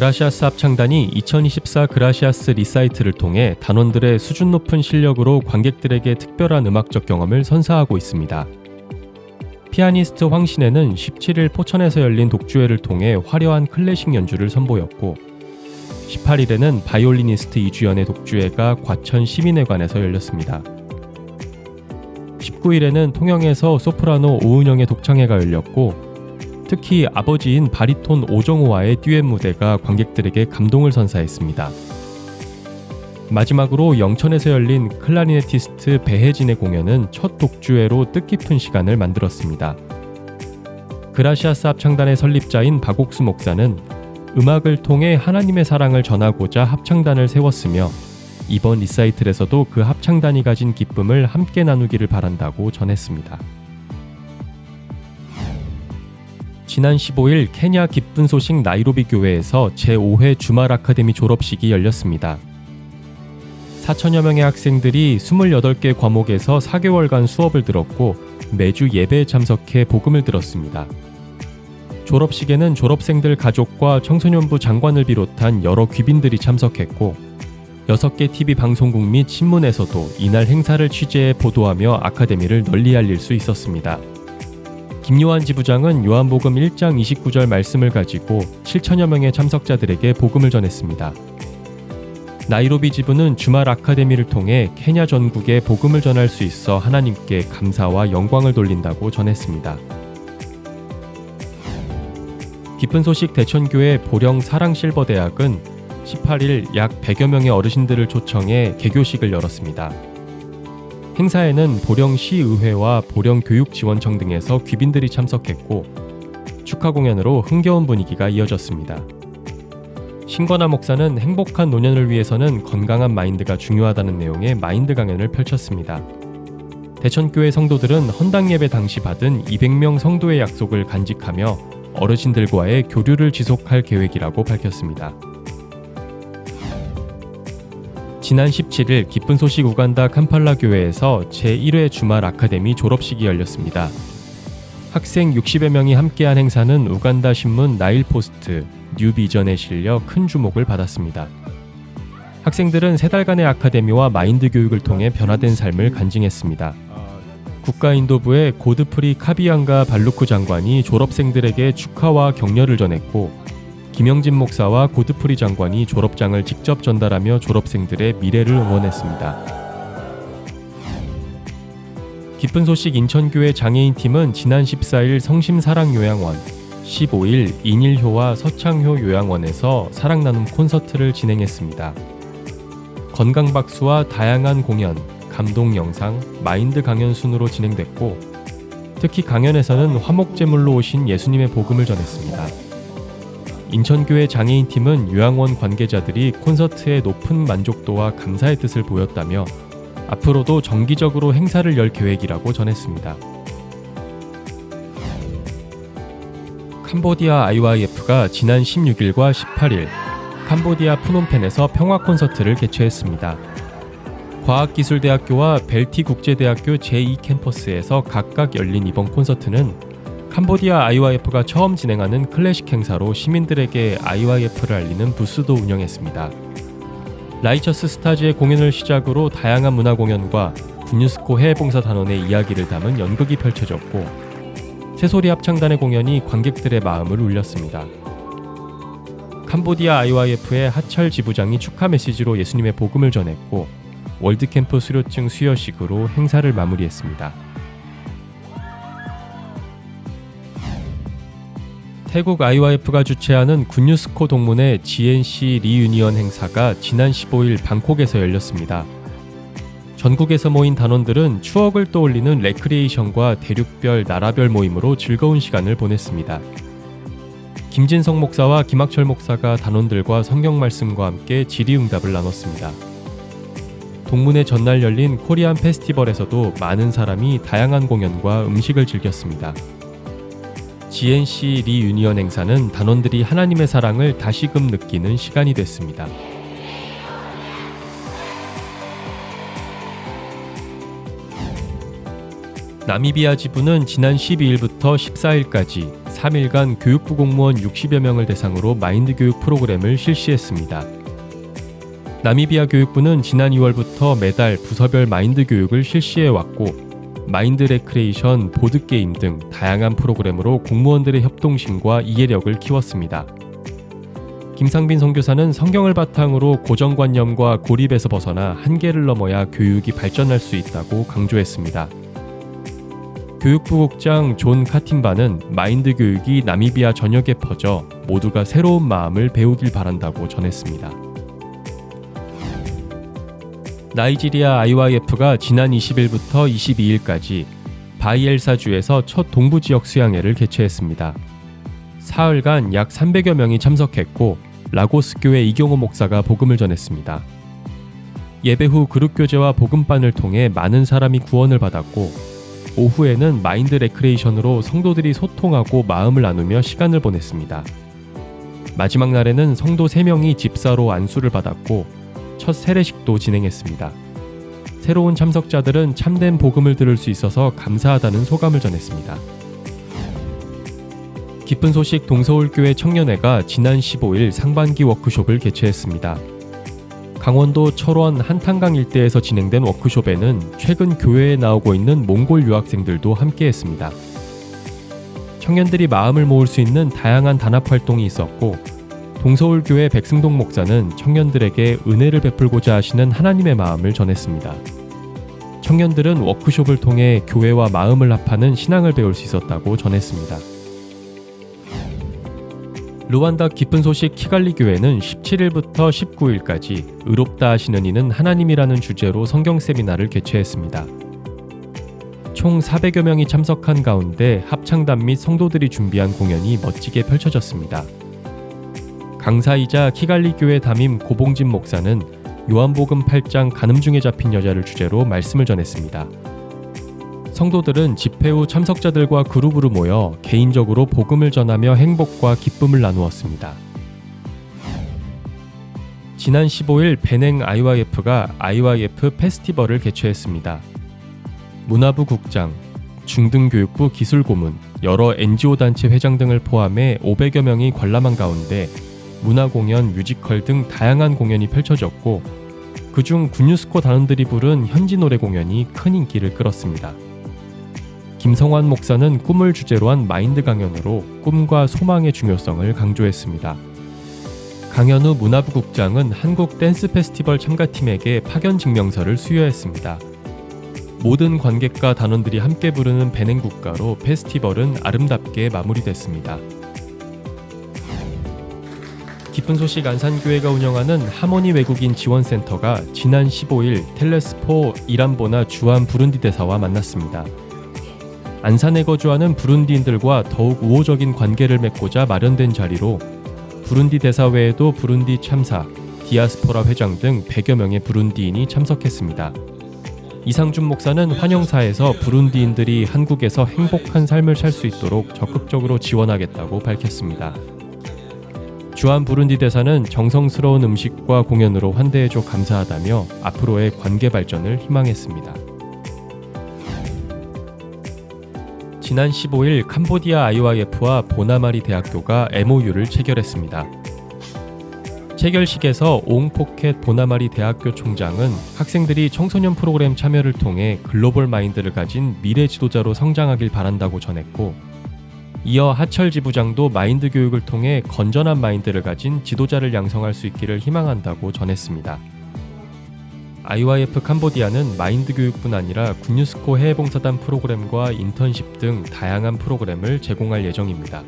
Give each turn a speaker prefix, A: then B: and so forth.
A: 그라시아스 합창단이 2024 그라시아스 리사이트를 통해 단원들의 수준 높은 실력으로 관객들에게 특별한 음악적 경험을 선사하고 있습니다. 피아니스트 황신혜는 17일 포천에서 열린 독주회를 통해 화려한 클래식 연주를 선보였고 18일에는 바이올리니스트 이주연의 독주회가 과천 시민회관에서 열렸습니다. 19일에는 통영에서 소프라노 오은영의 독창회가 열렸고 특히 아버지인 바리톤 오정호와의 듀엣 무대가 관객들에게 감동을 선사했습니다. 마지막으로 영천에서 열린 클라리네티스트 배혜진의 공연은 첫 독주회로 뜻깊은 시간을 만들었습니다. 그라시아스 합창단의 설립자인 박옥수 목사는 음악을 통해 하나님의 사랑을 전하고자 합창단을 세웠으며 이번 리사이틀에서도 그 합창단이 가진 기쁨을 함께 나누기를 바란다고 전했습니다. 지난 15일 케냐 기쁜 소식 나이로비 교회에서 제5회 주말 아카데미 졸업식이 열렸습니다. 4천여 명의 학생들이 28개 과목에서 4개월간 수업을 들었고 매주 예배에 참석해 복음을 들었습니다. 졸업식에는 졸업생들 가족과 청소년부 장관을 비롯한 여러 귀빈들이 참석했고 6개 TV 방송국 및 신문에서도 이날 행사를 취재해 보도하며 아카데미를 널리 알릴 수 있었습니다. 김요한 지부장은 요한복음 1장 29절 말씀을 가지고 7천여 명의 참석자들에게 복음을 전했습니다. 나이로비 지부는 주말 아카데미를 통해 케냐 전국에 복음을 전할 수 있어 하나님께 감사와 영광을 돌린다고 전했습니다. 기쁜 소식 대천교회 보령 사랑실버대학은 18일 약 100여 명의 어르신들을 초청해 개교식을 열었습니다. 행사에는 보령시의회와 보령교육지원청 등에서 귀빈들이 참석했고 축하 공연으로 흥겨운 분위기가 이어졌습니다. 신권아 목사는 행복한 노년을 위해서는 건강한 마인드가 중요하다는 내용의 마인드 강연을 펼쳤습니다. 대천교회 성도들은 헌당 예배 당시 받은 200명 성도의 약속을 간직하며 어르신들과의 교류를 지속할 계획이라고 밝혔습니다. 지난 17일 기쁜 소식 우간다 캄팔라 교회에서 제1회 주말 아카데미 졸업식이 열렸습니다. 학생 60여 명이 함께한 행사는 우간다 신문 나일 포스트, 뉴비전에 실려 큰 주목을 받았습니다. 학생들은 세 달간의 아카데미와 마인드 교육을 통해 변화된 삶을 간증했습니다. 국가인도부의 고드프리 카비앙가 발루크 장관이 졸업생들에게 축하와 격려를 전했고 김영진 목사와 고드프리 장관이 졸업장을 직접 전달하며 졸업생들의 미래를 응원했습니다. 기쁜 소식 인천교회 장애인 팀은 지난 14일 성심사랑요양원, 15일 인일효와 서창효 요양원에서 사랑 나눔 콘서트를 진행했습니다. 건강박수와 다양한 공연, 감동 영상, 마인드 강연 순으로 진행됐고, 특히 강연에서는 화목제물로 오신 예수님의 복음을 전했습니다. 인천교회 장애인팀은 요양원 관계자들이 콘서트의 높은 만족도와 감사의 뜻을 보였다며 앞으로도 정기적으로 행사를 열 계획이라고 전했습니다. 캄보디아 IYF가 지난 16일과 18일 캄보디아 푸놈펜에서 평화 콘서트를 개최했습니다. 과학기술대학교와 벨티 국제대학교 제2캠퍼스에서 각각 열린 이번 콘서트는 캄보디아 IYF가 처음 진행하는 클래식 행사로 시민들에게 IYF를 알리는 부스도 운영했습니다. 라이처스 스타즈의 공연을 시작으로 다양한 문화 공연과 군유스코 해외봉사 단원의 이야기를 담은 연극이 펼쳐졌고 새소리 합창단의 공연이 관객들의 마음을 울렸습니다. 캄보디아 IYF의 하철 지부장이 축하 메시지로 예수님의 복음을 전했고 월드캠프 수료증 수여식으로 행사를 마무리했습니다. 태국 IYF가 주최하는 군유스코 동문회 GNC 리유니언 행사가 지난 15일 방콕에서 열렸습니다. 전국에서 모인 단원들은 추억을 떠올리는 레크리에이션과 대륙별 나라별 모임으로 즐거운 시간을 보냈습니다. 김진성 목사와 김학철 목사가 단원들과 성경 말씀과 함께 질의응답을 나눴습니다. 동문회 전날 열린 코리안 페스티벌에서도 많은 사람이 다양한 공연과 음식을 즐겼습니다. GNC 리유니언 행사는 단원들이 하나님의 사랑을 다시금 느끼는 시간이 됐습니다. 나미비아 지부는 지난 12일부터 14일까지 3일간 교육부 공무원 60여 명을 대상으로 마인드 교육 프로그램을 실시했습니다. 나미비아 교육부는 지난 2월부터 매달 부서별 마인드 교육을 실시해 왔고 마인드 레크레이션, 보드게임 등 다양한 프로그램으로 공무원들의 협동심과 이해력을 키웠습니다. 김상빈 선교사는 성경을 바탕으로 고정관념과 고립에서 벗어나 한계를 넘어야 교육이 발전할 수 있다고 강조했습니다. 교육부 국장 존 카틴바는 마인드 교육이 나미비아 전역에 퍼져 모두가 새로운 마음을 배우길 바란다고 전했습니다. 나이지리아 IYF가 지난 20일부터 22일까지 바이엘사주에서 첫 동부 지역 수양회를 개최했습니다. 사흘간 약 300여 명이 참석했고 라고스 교회 이경호 목사가 복음을 전했습니다. 예배 후 그룹 교제와 복음반을 통해 많은 사람이 구원을 받았고 오후에는 마인드 레크레이션으로 성도들이 소통하고 마음을 나누며 시간을 보냈습니다. 마지막 날에는 성도 3명이 집사로 안수를 받았고 첫 세례식도 진행했습니다. 새로운 참석자들은 참된 복음을 들을 수 있어서 감사하다는 소감을 전했습니다. 기쁜 소식 동서울교회 청년회가 지난 15일 상반기 워크숍을 개최했습니다. 강원도 철원 한탄강 일대에서 진행된 워크숍에는 최근 교회에 나오고 있는 몽골 유학생들도 함께했습니다. 청년들이 마음을 모을 수 있는 다양한 단합 활동이 있었고 동서울교회 백승동 목사는 청년들에게 은혜를 베풀고자 하시는 하나님의 마음을 전했습니다. 청년들은 워크숍을 통해 교회와 마음을 합하는 신앙을 배울 수 있었다고 전했습니다. 루완다 기쁜 소식 키갈리 교회는 17일부터 19일까지 의롭다 하시는 이는 하나님이라는 주제로 성경 세미나를 개최했습니다. 총 400여 명이 참석한 가운데 합창단 및 성도들이 준비한 공연이 멋지게 펼쳐졌습니다. 강사이자 키갈리 교회 담임 고봉진 목사는 요한복음 8장 가늠 중에 잡힌 여자를 주제로 말씀을 전했습니다. 성도들은 집회 후 참석자들과 그룹으로 모여 개인적으로 복음을 전하며 행복과 기쁨을 나누었습니다. 지난 15일 베냉 IYF가 IYF 페스티벌을 개최했습니다. 문화부 국장, 중등교육부 기술고문, 여러 NGO 단체 회장 등을 포함해 500여 명이 관람한 가운데 문화 공연, 뮤지컬 등 다양한 공연이 펼쳐졌고 그중 군유스코 단원들이 부른 현지 노래 공연이 큰 인기를 끌었습니다. 김성환 목사는 꿈을 주제로 한 마인드 강연으로 꿈과 소망의 중요성을 강조했습니다. 강연 후 문화부 국장은 한국 댄스 페스티벌 참가팀에게 파견 증명서를 수여했습니다. 모든 관객과 단원들이 함께 부르는 베냉 국가로 페스티벌은 아름답게 마무리됐습니다. 기쁜 소식 안산교회가 운영하는 하모니 외국인 지원센터가 지난 15일 텔레스포 이란보나 주한 부룬디 대사와 만났습니다. 안산에 거주하는 부룬디인들과 더욱 우호적인 관계를 맺고자 마련된 자리로 부룬디 대사 외에도 부룬디 참사, 디아스포라 회장 등 100여 명의 부룬디인이 참석했습니다. 이상준 목사는 환영사에서 부룬디인들이 한국에서 행복한 삶을 살 수 있도록 적극적으로 지원하겠다고 밝혔습니다. 주한 부룬디 대사는 정성스러운 음식과 공연으로 환대해줘 감사하다며 앞으로의 관계 발전을 희망했습니다. 지난 15일 캄보디아 IYF와 보나마리 대학교가 MOU를 체결했습니다. 체결식에서 옹포켓 보나마리 대학교 총장은 학생들이 청소년 프로그램 참여를 통해 글로벌 마인드를 가진 미래 지도자로 성장하길 바란다고 전했고 이어 하철 지 부장도 마인드 교육을 통해 건전한 마인드를 가진 지도자를 양성할 수 있기를 희망한다고 전했습니다. IYF 캄보디아는 마인드 교육뿐 아니라 군유스코 해외봉사단 프로그램과 인턴십 등 다양한 프로그램을 제공할 예정입니다.